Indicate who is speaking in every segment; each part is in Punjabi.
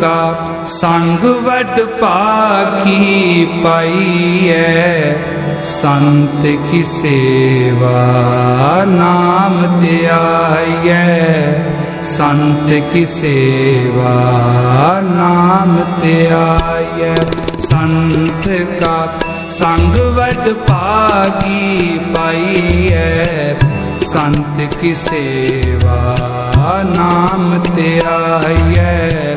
Speaker 1: ਕਾ ਸੰਗ ਵੱਡ ਪਾਕੀ ਪਾਈਐ। ਸੰਤ ਕੀ ਸੇਵਾ ਨਾਮ ਧਿਆਈਐ ਸੰਤ ਕੀ ਸੇਵਾ ਨਾਮ ਧਿਆਈਐ ਸੰਤ ਕਾ ਸੰਗ ਵੱਡ ਪਾਕੀ ਪਾਈਐ। ਸੰਤ ਕੀ ਸੇਵਾ ਨਾਮ ਧਿਆਈਐ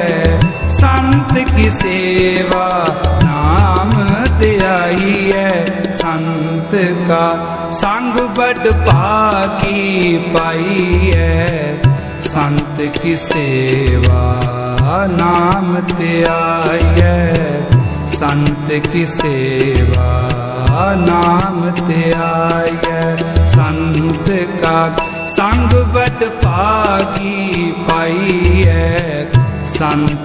Speaker 1: ਕੀ ਸੇਵਾ ਨਾਮ ਧਿਆਈਐ ਸੰਤ ਕਾ ਸੰਗ ਬੜ ਪਾਕੀ ਹੈ ਸੰਤ ਕੀ ਸੇਵਾ ਨਾਮ ਧਿਆਈਐ ਸੰਤ ਕੀ ਸੇਵਾ ਨਾਮ ਧਿਆਈਐ ਸੰਤ ਕਾ ਸੰਗ ਬਟ ਪਾਗੀ ਪਾਈ ਹੈ ਸੰਤ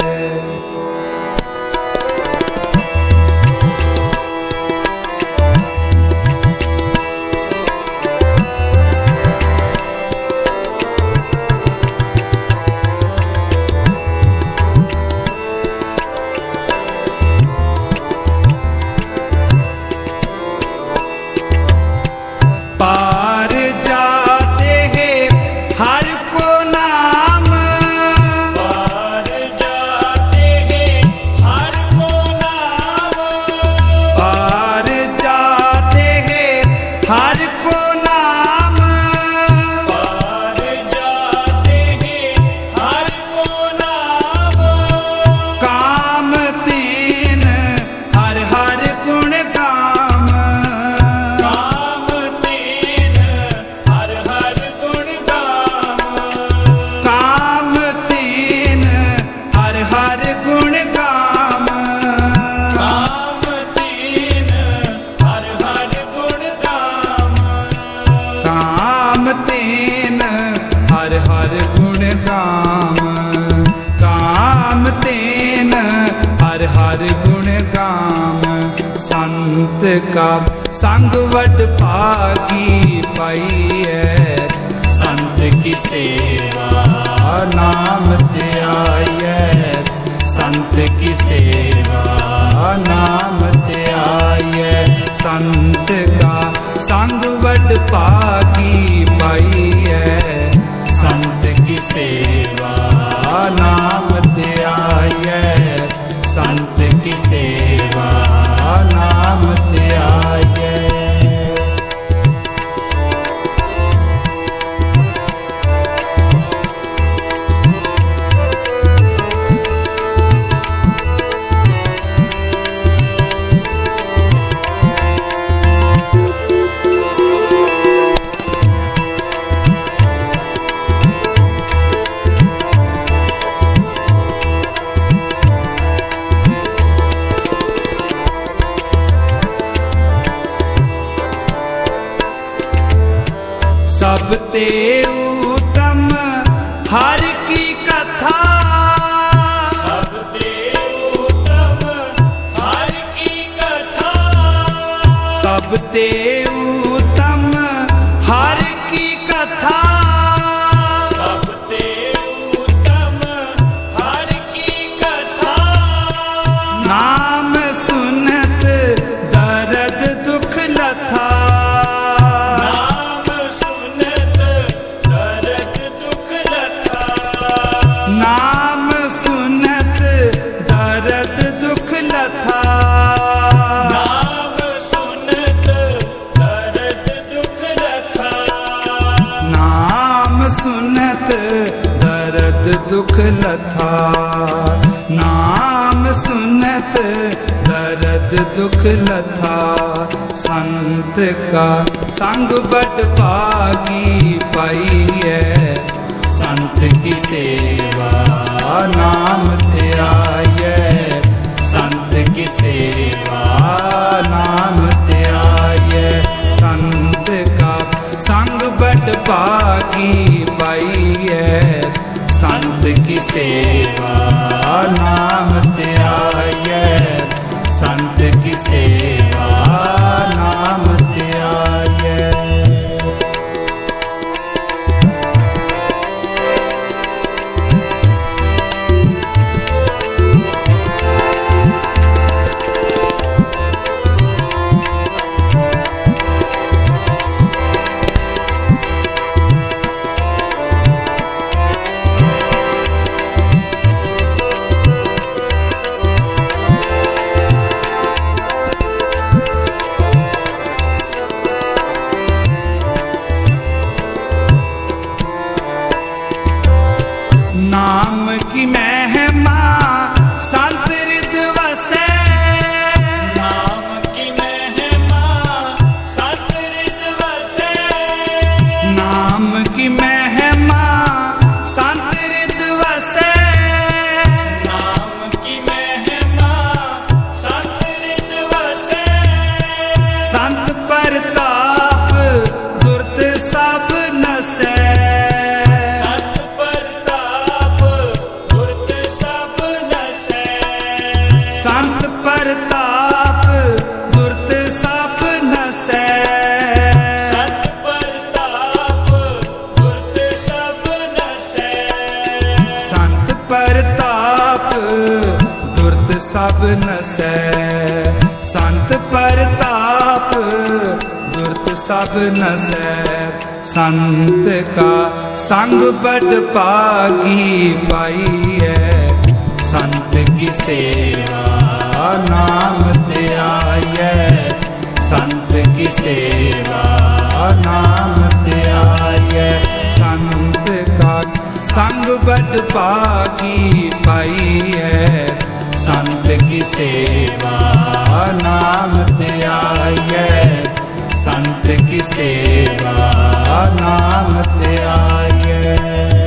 Speaker 1: पार ਹਰ ਗੁਣ ਗਾਮ ਸੰਤ ਕਾ।
Speaker 2: ਸੰਗ ਵਡ ਭਾਗੀ ਪਾਈਐ ਸੰਤ ਕੀ
Speaker 1: ਸੇਵਾ ਨਾਮ ਤੇ ਆਈਐ ਸੰਤ ਕੀ
Speaker 2: ਸੇਵਾ ਨਾਮ ਤੇ ਆਈਐ ਸੰਤ ਕਾ
Speaker 1: ਸੰਗ ਵਡ ਭਾਗੀ ਪਾਈਐ ਸੰਤ ਕੀ
Speaker 2: ਸੇਵਾ ਨਾਮ ਤੇ ਆਈਐ ਸੰਤ ਕੀ
Speaker 1: ਸੇਵਾ ਨਾਮ ਤੇ हर ਨਾਨਕ ਕਾ ਸੰਗ ਬਟ ਪਾਗੀ ਪਾਈ ਹੈ ਸੰਤ ਕੀ ਸੇਵਾ
Speaker 2: ਨਾਮ ਤੇਰਾ ਹੈ ਸੰਤ
Speaker 1: ਕੀ ਸੇਵਾ
Speaker 2: ਨਾਮ ਤੇਰਾ ਹੈ ਸੰਤ ਕਾ
Speaker 1: ਸੰਗ ਬਟ ਪਾਗੀ ਪਾਈ ਹੈ
Speaker 2: ਸੰਤ
Speaker 1: ਕੀ
Speaker 2: ਸੇਵਾ ਨਾਮ ਤੇਰਾ ਸਭ ਨਸੈ
Speaker 1: ਸੰਤ ਕਾ ਸੰਗ ਬੜ ਪਾਗੀ ਪਾਈਐ। ਸੰਤ ਕੀ ਸੇਵਾ ਨਾਮ ਧਿਆਇਐ ਸੰਤ ਕੀ ਸੇਵਾ ਨਾਮ ਧਿਆਇਐ ਸੰਤ ਕਾ ਸੰਗ ਬੜ ਪਾਗੀ ਪਾਈਐ। ਸੰਤ ਕੀ ਸੇਵਾ ਨਾਮ ਧਿਆਇਐ ਸੰਤ ਕੀ ਸੇਵਾ ਨਾਮ ਧਿਆਇਐ ਨਾਮ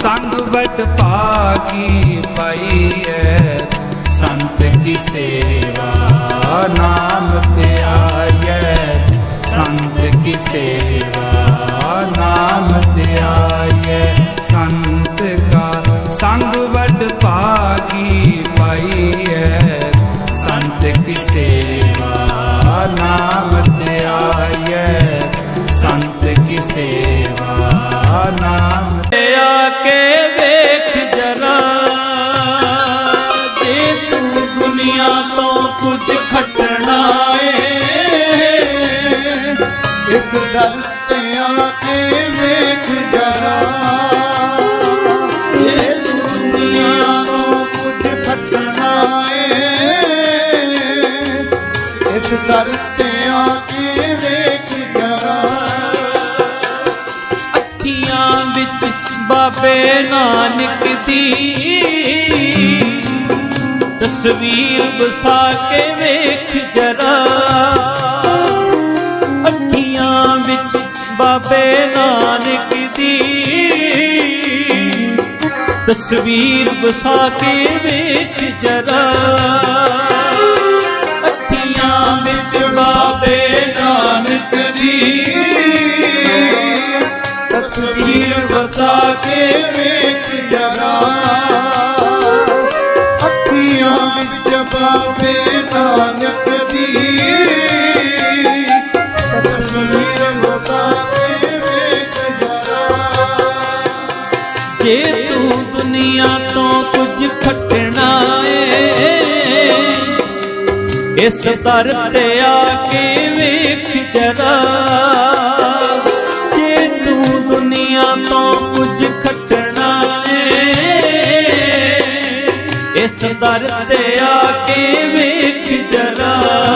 Speaker 1: ਸੰਗ ਬਟ ਪਾਗੀ ਪਾਈਐ। ਸੰਤ ਕੀ ਸੇਵਾ ਨਾਮ ਧਿਆਇਐ ਸੰਤ ਕੀ ਸੇਵਾ ਨਾਮ ਧਿਆਇਐ ਸੰਤ ਕਾ ਸੰਗ ਵਡ ਪਾਗੀ ਪਾਈਐ। ਸੰਤ ਕੀ ਸੇਵਾ ਨਾਮ
Speaker 3: ਦਰ ਤੇ ਆ ਕੇ ਵੇਖ ਜਰਾ
Speaker 2: ਜੇ ਦੁਨੀਆ
Speaker 3: ਦੁਨੀਆ ਤੋਂ ਕੁਝ ਖਟਣਾ ਏ, ਇਸ ਦਰ ਤੇ ਆ ਕੇ ਵੇਖ ਜਰਾ
Speaker 2: ਅੱਖੀਆਂ ਵਿੱਚ ਬਾਬੇ ਨਾਨਕ ਦੀ ਤਸਵੀਰ ਵਸਾ ਕੇ ਵੇਖ ਜਰਾ। ਬਾਬੇ ਨਾਨਕ ਦੀ। ਤਸਵੀਰ ਵਸਾ ਕੇ ਵੇਖ ਜਰਾ। ਅੱਖੀਆਂ ਵਿੱਚ ਬਾਬੇ ਨਾਨਕ
Speaker 3: ਦੀ। ਤਸਵੀਰ ਵਸਾ ਕੇ ਵੇਖ
Speaker 2: ਇਸ ਦਰ ਤੇ ਆ ਕੇ ਵੇਖ ਜਰਾ। ਜੇ ਤੂੰ ਦੁਨੀਆ ਤੋਂ ਕੁਝ ਖੱਟਣਾ ਏ ਇਸ ਦਰ ਤੇ ਆ ਕੇ ਵੇਖ ਜਰਾ।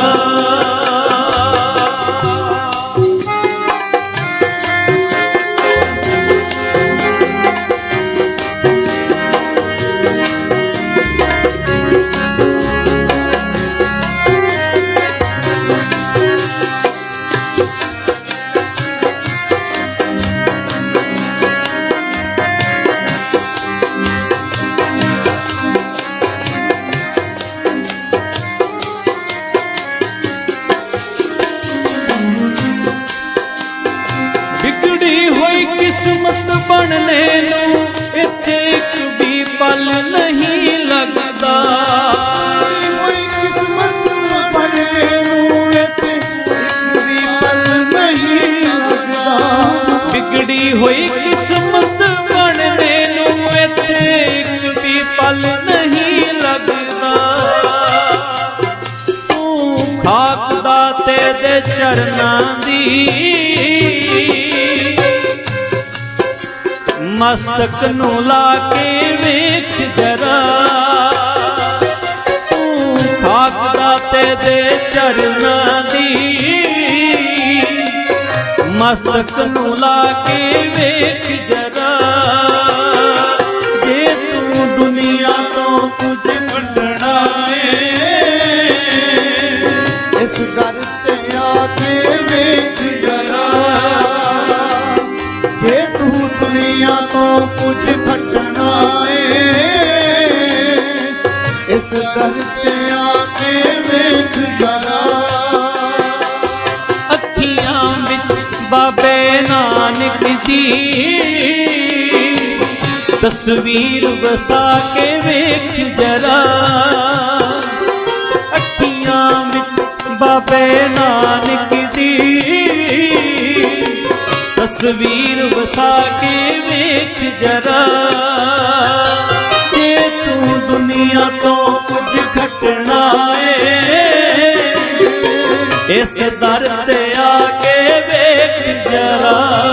Speaker 2: ਕਿਸਮਤ ਬਣਨੇ ਨੂੰ ਇੱਥੇ ਇੱਕ ਵੀ ਪਲ ਨਹੀਂ ਲੱਗਦਾ।
Speaker 3: ਕੋਈ ਕਿਸਮਤ ਬਣੇ ਨੂੰ ਇੱਥੇ ਇੱਕ ਵੀ ਪਲ ਨਹੀਂ ਲੱਗਦਾ।
Speaker 2: ਵਿਗੜੀ ਹੋਈ ਕਿਸਮਤ ਬਣਨੇ ਨੂੰ ਇੱਥੇ ਇੱਕ ਵੀ ਪਲ ਨਹੀਂ ਲੱਗਦਾ। ਤੂੰ ਖਾਕ ਦਾ ਤੇਰੇ ਚਰਨਾਂ ਦੀ ਮਸਤਕ ਨੂੰ ਲਾ ਕੇ ਵੇਖ ਜਰਾ। ਤੂੰ ਖਾਕ ਦਾ ਦੇ ਚਰਨਾਂ ਦੀ ਮਸਤਕ ਨੂੰ ਲਾ ਕੇ ਵੇਖ ਜਰਾ। ਬਾਬੇ ਨਾਨਕ ਦੀ ਤਸਵੀਰ ਵਸਾ ਕੇ ਵੇਖ ਜਰਾ। ਅੱਖੀਆਂ ਵਿੱਚ ਬਾਬੇ ਨਾਨਕ ਦੀ ਤਸਵੀਰ ਵਸਾ ਕੇ ਵੇਖ ਜਰਾ। ਜੇ ਤੂੰ ਦੁਨੀਆ ਤੋਂ ਕੁਝ ਖੱਟਣਾ ਏ, ਇਸ ਦਰ ਤੇ ਵੇਖ ਜਰਾ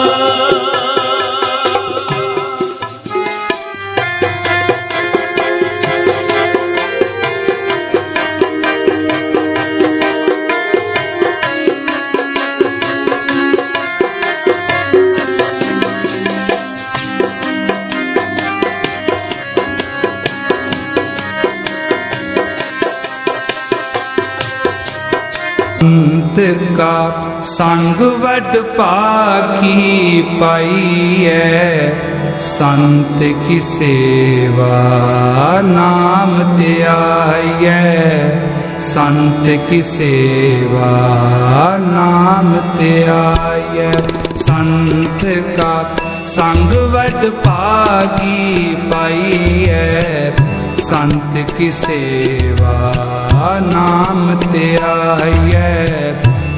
Speaker 1: ਸੰਤ ਕਾ ਸੰਗ ਵਡ ਭਾਗੀ ਪਾਈਐ। ਸੰਤ ਕੀ ਸੇਵਾ ਨਾਮ ਧਿਆਈਐ ਸੰਤ ਕੀ ਸੇਵਾ ਨਾਮ ਧਿਆਈਐ ਸੰਤ ਕਾ ਸੰਗ ਵਡ ਭਾਗੀ ਪਾਈਐ। ਸੰਤ ਕੀ ਸੇਵਾ ਨਾਮ ਧਿਆਈਐ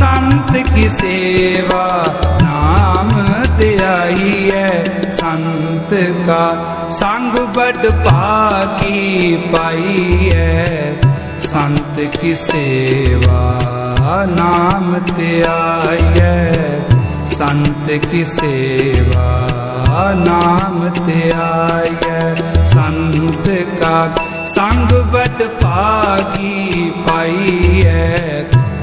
Speaker 1: ਸੰਤ ਕੀ ਸੇਵਾ ਨਾਮ ਹੈ ਸੰਤ ਕਾ ਸੰਗ ਬੜ ਪਾਕੀ ਹੈ ਸੰਤ ਕੀ ਸੇਵਾ ਨਾਮ ਧਿਆਈਐ ਸੰਤ ਕੀ ਸੇਵਾ ਨਾਮ ਧਿਆਈਐ ਸੰਤ ਕਾ ਸੰਗ ਬਟ ਪਾਈ ਹੈ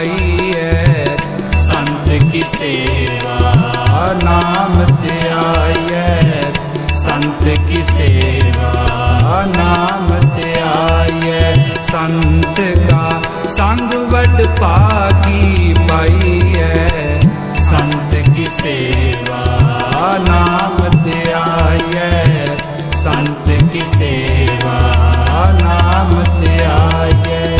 Speaker 1: ਭਾਗੀ ਪਾਈਐ ਸੰਤ ਕੀ ਸੇਵਾ ਨਾਮ ਧਿਆਈਐ ਸੰਤ ਕੀ ਸੇਵਾ ਨਾਮ ਧਿਆਈਐ ਸੰਤ ਕਾ ਸੰਗ ਵਡ ਭਾਗੀ ਪਾਈਐ ਸੰਤ ਕੀ ਸੇਵਾ ਨਾਮ ਧਿਆਈਐ ਸੰਤ ਕੀ ਸੇਵਾ ਨਾਮ ਧਿਆਈਐ ਸਭ